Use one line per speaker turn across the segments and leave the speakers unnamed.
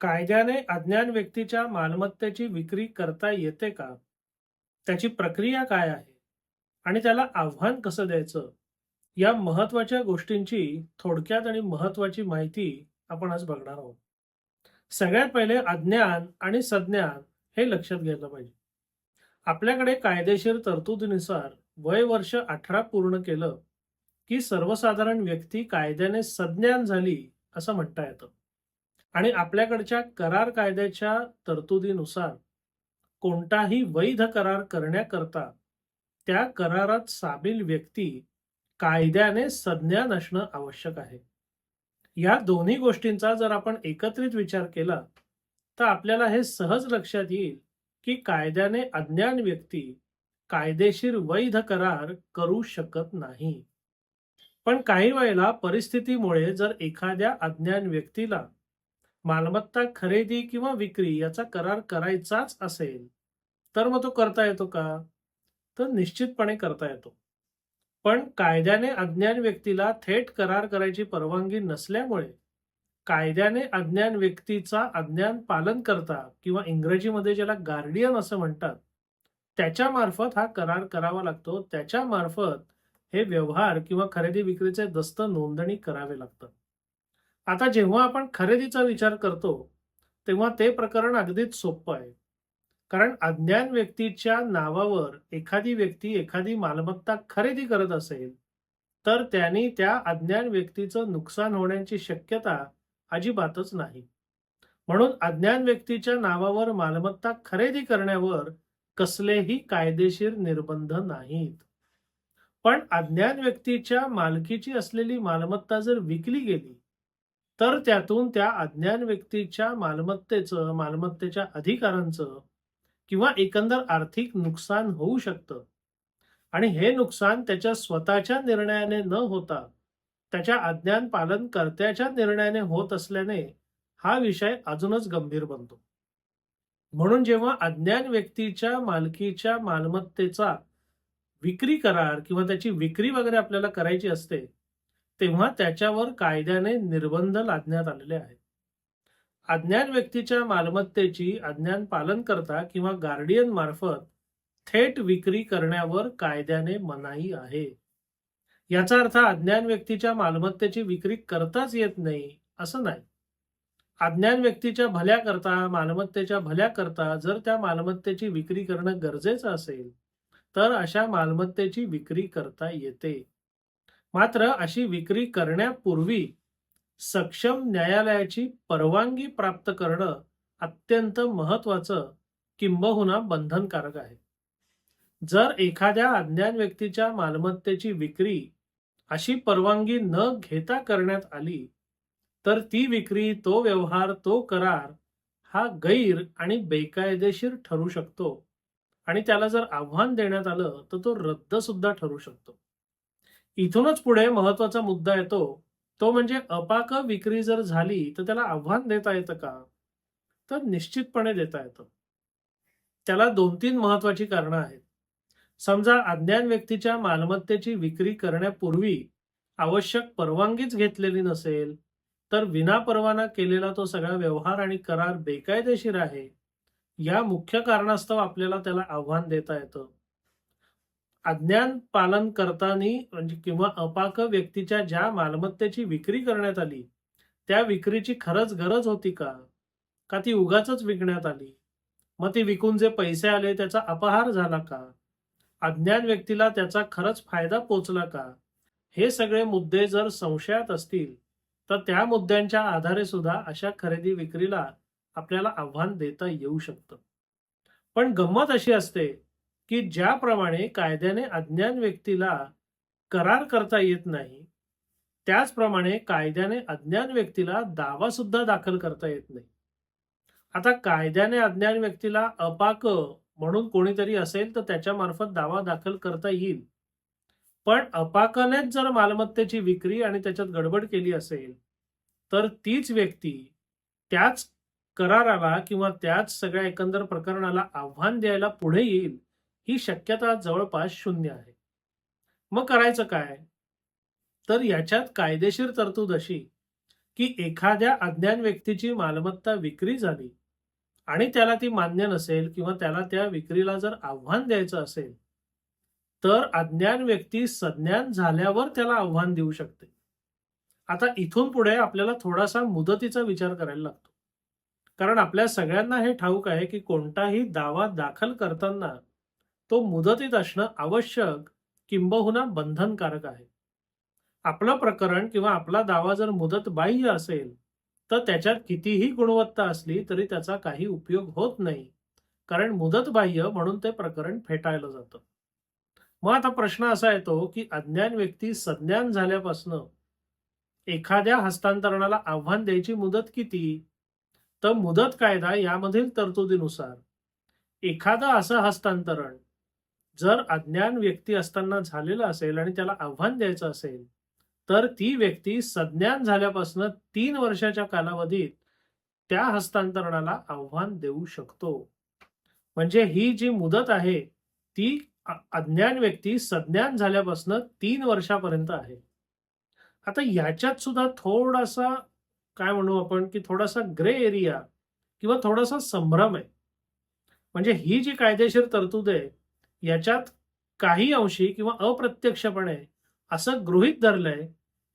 कायद्याने अज्ञान व्यक्तीच्या मालमत्तेची विक्री करता येते का? त्याची प्रक्रिया काय आहे? आणि त्याला आव्हान कसं द्यायचं? या महत्त्वाच्या गोष्टींची थोडक्यात आणि महत्वाची माहिती आपण आज बघणार आहोत. सगळ्यात पहिले अज्ञान आणि सज्ञान हे लक्षात घ्यायला पाहिजे. आपल्याकडे कायदेशीर तरतुदीनुसार वय वर्ष अठरा पूर्ण केलं की सर्वसाधारण व्यक्ती कायद्याने सज्ञान झाली असं म्हणता येतं. आणि आपल्याकडच्या करार कायद्याच्या तरतुदीनुसार कोणताही वैध करार करण्याकरता त्या करारात सामील व्यक्ती कायद्याने संज्ञान असणं आवश्यक आहे. या दोन्ही गोष्टींचा जर आपण एकत्रित विचार केला तर आपल्याला हे सहज लक्षात येईल की कायद्याने अज्ञान व्यक्ती कायदेशीर वैध करार करू शकत नाही. पण काही वेळेला परिस्थितीमुळे जर एखाद्या अज्ञान व्यक्तीला मालमत्ता खरेदी किंवा विक्री याचा करार करायचाच असेल तर मग तो करता येतो का? तर निश्चितपणे करता येतो. पण कायद्याने अज्ञान व्यक्तीला थेट करार करायची परवानगी नसल्यामुळे कायद्याने अज्ञान व्यक्तीचा अज्ञान पालन करता किंवा इंग्रजीमध्ये ज्याला गार्डियन असं म्हणतात त्याच्या मार्फत हा करार करावा लागतो. त्याच्या मार्फत हे व्यवहार किंवा खरेदी विक्रीचे दस्त नोंदणी करावे लागतात. आता जेव्हा आपण खरेदीचा विचार करतो तेव्हा ते प्रकरण अगदीच सोपं आहे. कारण अज्ञान व्यक्तीच्या नावावर एखादी व्यक्ती एखादी मालमत्ता खरेदी करत असेल तर त्यांनी त्या अज्ञान व्यक्तीचं नुकसान होण्याची शक्यता अजिबातच नाही. म्हणून अज्ञान व्यक्तीच्या नावावर मालमत्ता खरेदी करण्यावर कसलेही कायदेशीर निर्बंध नाहीत. पण अज्ञान व्यक्तीच्या मालकीची असलेली मालमत्ता जर विकली गेली तर त्यातून त्या अज्ञान व्यक्तीच्या मालमत्तेचं मालमत्तेच्या अधिकारांचं किंवा एकंदर आर्थिक नुकसान होऊ शकतं. आणि हे नुकसान त्याच्या स्वतःच्या निर्णयाने न होता त्याच्या अज्ञान पालनकर्त्याच्या निर्णयाने होत असल्याने हा विषय अजूनच गंभीर बनतो. म्हणून जेव्हा अज्ञान व्यक्तीच्या मालकीच्या मालमत्तेचा विक्री करार किंवा त्याची विक्री वगैरे आपल्याला करायची असते तेव्हा त्याच्यावर कायद्याने निर्बंध लादण्यात आलेले आहेत. अज्ञान व्यक्तीच्या मालमत्तेची अज्ञान पालन करता किंवा गार्डियन मार्फत थेट विक्री करण्यावर कायद्याने मनाई आहे. याचा अर्थ अज्ञान व्यक्तीच्या मालमत्तेची विक्री करताच येत नाही असं नाही. अज्ञान व्यक्तीच्या भल्या करता मालमत्तेच्या भल्या करता जर त्या मालमत्तेची विक्री करणं गरजेचं असेल तर अशा मालमत्तेची विक्री करता येते. मात्र अशी विक्री करण्यापूर्वी सक्षम न्यायालयाची परवानगी प्राप्त करणं अत्यंत महत्वाचं किंबहुना बंधनकारक आहे. जर एखाद्या अज्ञान व्यक्तीच्या मालमत्तेची विक्री अशी परवानगी न घेता करण्यात आली तर ती विक्री तो व्यवहार तो करार हा गैर आणि बेकायदेशीर ठरू शकतो आणि त्याला जर आव्हान देण्यात आलं तर तो रद्द सुद्धा ठरू शकतो. इथूनच पुढे महत्त्वाचा मुद्दा येतो. तो म्हणजे अपाक विक्री जर झाली तर त्याला आव्हान देता येतं का? तर निश्चितपणे देता येतं. त्याला दोन तीन महत्वाची कारणं आहेत. समजा अज्ञान व्यक्तीच्या मालमत्तेची विक्री करण्यापूर्वी आवश्यक परवानगीच घेतलेली नसेल तर विना परवाना केलेला तो सगळा व्यवहार आणि करार बेकायदेशीर आहे. या मुख्य कारणास्तव आपल्याला त्याला आव्हान देता येतं. अज्ञान पालन करताना म्हणजे किंवा अपाक व्यक्तीच्या ज्या मालमत्तेची विक्री करण्यात आली त्या विक्रीची खरंच गरज होती का? का ती उगाच विकण्यात आली? मग ती विकून जे पैसे आले त्याचा अपहार झाला का? अज्ञान व्यक्तीला त्याचा खरंच फायदा पोचला का? हे सगळे मुद्दे जर संशयात असतील तर त्या मुद्द्यांच्या आधारे सुद्धा अशा खरेदी विक्रीला आपल्याला आव्हान देता येऊ शकतं. पण गंमत अशी असते की ज्याप्रमाणे कायद्याने अज्ञान व्यक्तीला करार करता येत नाही त्याचप्रमाणे कायद्याने अज्ञान व्यक्तीला दावा सुद्धा दाखल करता येत नाही. आता कायद्याने अज्ञान व्यक्तीला अपाक म्हणून कोणीतरी असेल तर त्याच्यामार्फत दावा दाखल करता येईल. पण अपाकनेच जर मालमत्तेची विक्री आणि त्याच्यात गडबड केली असेल तर तीच व्यक्ती त्याच कराराला किंवा त्याच सगळ्या एकंदर प्रकरणाला आव्हान द्यायला पुढे येईल. ही शक्यता जवळपास शून्य आहे. मग करायचं काय? तर याच्यात कायदेशीर तरतूद अशी की एखाद्या अज्ञान व्यक्तीची मालमत्ता विक्री झाली आणि त्याला ती मान्य नसेल किंवा त्याला त्या विक्रीला जर आव्हान द्यायचं असेल तर अज्ञान व्यक्ती सज्ञान झाल्यावर त्याला आव्हान देऊ शकते. आता इथून पुढे आपल्याला थोडासा मुदतीचा विचार करायला लागतो. कारण आपल्या सगळ्यांना हे ठाऊक आहे की कोणताही दावा दाखल करताना तो मुदतीत असणं आवश्यक किंबहुना बंधनकारक आहे. आपलं प्रकरण किंवा आपला दावा जर मुदत बाह्य असेल तर त्याच्यात कितीही गुणवत्ता असली तरी त्याचा काही उपयोग होत नाही कारण मुदत बाह्य म्हणून ते प्रकरण फेटाळलं जातं. मग आता प्रश्न असा येतो की अज्ञान व्यक्ती सज्ञान झाल्यापासनं एखाद्या हस्तांतरणाला आव्हान द्यायची मुदत किती? तर मुदत कायदा यामधील तरतुदीनुसार एखादं असं हस्तांतरण जर अज्ञान व्यक्ती असताना झालेलं असेल आणि त्याला आव्हान द्यायचं असेल तर ती व्यक्ती सज्ञान झाल्यापासून तीन वर्षाच्या कालावधीत त्या हस्तांतरणाला आव्हान देऊ शकतो. म्हणजे ही जी मुदत आहे ती अज्ञान व्यक्ती सज्ञान झाल्यापासून तीन वर्षापर्यंत आहे. आता याच्यात सुद्धा थोडासा काय म्हणू आपण की थोडासा ग्रे एरिया किंवा थोडासा संभ्रम आहे. म्हणजे ही जी कायदेशीर तरतूद आहे याच्यात काही अंशी किंवा अप्रत्यक्षपणे असं गृहीत धरलंय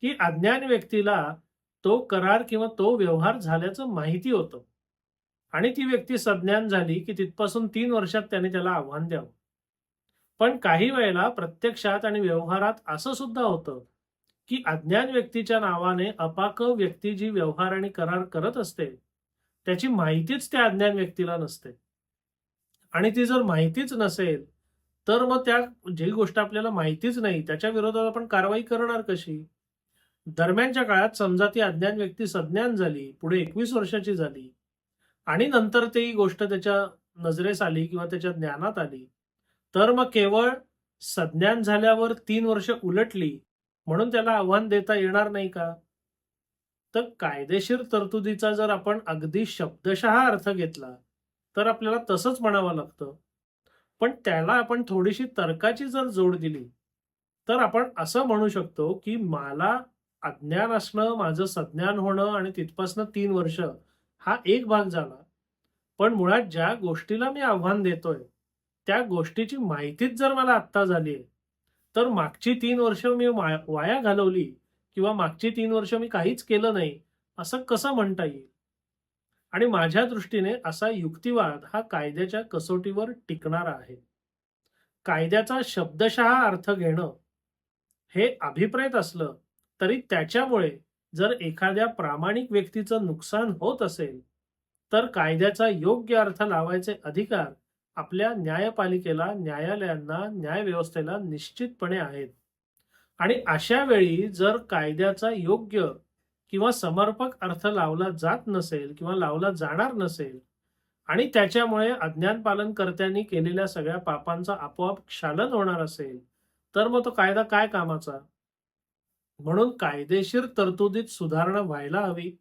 की अज्ञान व्यक्तीला तो करार किंवा तो व्यवहार झाल्याचं माहिती होतं. आणि ती व्यक्ती सज्ञान झाली की तिथपासून तीन वर्षात त्याने त्याला आव्हान द्यावं. पण काही वेळेला प्रत्यक्षात आणि व्यवहारात असं सुद्धा होतं की अज्ञान व्यक्तीच्या नावाने अपाक व्यक्ती जी व्यवहार आणि करार करत असते त्याची माहितीच त्या अज्ञान व्यक्तीला नसते. आणि ती जर माहितीच नसेल तर मग त्या जी गोष्ट आपल्याला माहितीच नाही त्याच्या विरोधात आपण कारवाई करणार कशी? दरम्यानच्या काळात समजा ती अज्ञान व्यक्ती सज्ञान झाली पुढे एकवीस वर्षाची झाली आणि नंतर ती गोष्ट त्याच्या नजरेस आली किंवा त्याच्या ज्ञानात आली तर मग केवळ सज्ञान झाल्यावर तीन वर्ष उलटली म्हणून त्याला आव्हान देता येणार नाही का? तर कायदेशीर तरतुदीचा जर आपण अगदी शब्दशः अर्थ घेतला तर आपल्याला तसंच म्हणावं लागतं. पण त्याला आपण थोडीशी तर्काची जर जोड दिली तर आपण असं म्हणू शकतो की मला अज्ञान असणं माझं सज्ञान होणं आणि तिथपासनं तीन वर्ष हा एक भाग झाला. पण मुळात ज्या गोष्टीला मी आव्हान देतोय त्या गोष्टीची माहितीच जर मला आत्ता झाली तर मागची तीन वर्ष मी वाया घालवली किंवा मागची तीन वर्ष मी काहीच केलं नाही असं कसं म्हणता येईल? आणि माझ्या दृष्टीने असा युक्तिवाद हा कायद्याच्या कसोटीवर टिकणारा आहे. कायद्याचा शब्दशः अर्थ घेणं हे अभिप्रेत असलं तरी त्याच्यामुळे जर एखाद्या प्रामाणिक व्यक्तीचं नुकसान होत असेल तर कायद्याचा योग्य अर्थ लावायचे अधिकार आपल्या न्यायपालिकेला न्यायालयांना न्यायव्यवस्थेला निश्चितपणे आहेत. आणि अशा वेळी जर कायद्याचा योग्य किंवा समर्पक अर्थ लावला जात नसेल किंवा लावला जाणार नसेल आणि त्याच्यामुळे अज्ञान पालनकर्त्यांनी केलेल्या सगळ्या पापांचा आपोआप क्षालन होणार असेल तर मग तो कायदा काय कामाचा? म्हणून कायदेशीर तरतुदीत सुधारणा व्हायला हवी.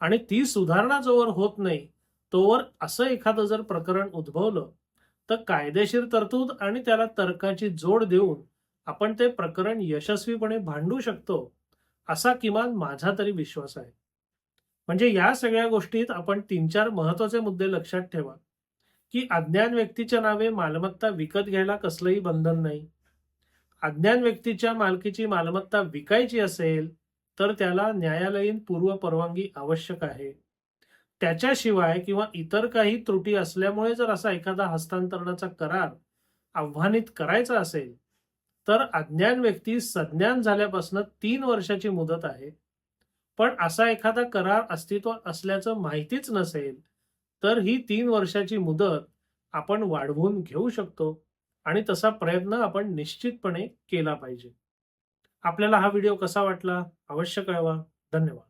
आणि ती सुधारणा जोवर होत नाही तोवर असं एखादं जर प्रकरण उद्भवलं तर कायदेशीर तरतूद आणि त्याला तर्काची जोड देऊन आपण ते प्रकरण यशस्वीपणे भांडू शकतो. असा किमान माझा तरी विश्वास आहे. म्हणजे या सगळ्या गोष्टीत आपण तीन चार महत्त्वाचे मुद्दे लक्षात ठेवा. की अज्ञान व्यक्तीच्या नावे मालमत्ता विकत घ्यायला कसलंही बंधन नाही. अज्ञान व्यक्तीच्या मालकीची मालमत्ता विकायची असेल तर त्याला न्यायालयीन पूर्व परवानगी आवश्यक आहे. त्याच्याशिवाय किंवा इतर काही त्रुटी असल्यामुळे जर असा एखादा हस्तांतरणाचा करार आव्हानित करायचा असेल तर अज्ञान व्यक्ती सज्ञान झाल्यापासून तीन वर्षाची मुदत आहे. पण असा एखादा करार अस्तित्वात असल्याचं माहितीच नसेल तर ही तीन वर्षाची मुदत आपण वाढवून घेऊ शकतो आणि तसा प्रयत्न आपण निश्चितपणे केला पाहिजे. आपल्याला हा व्हिडिओ कसा वाटला अवश्य कळवा. धन्यवाद.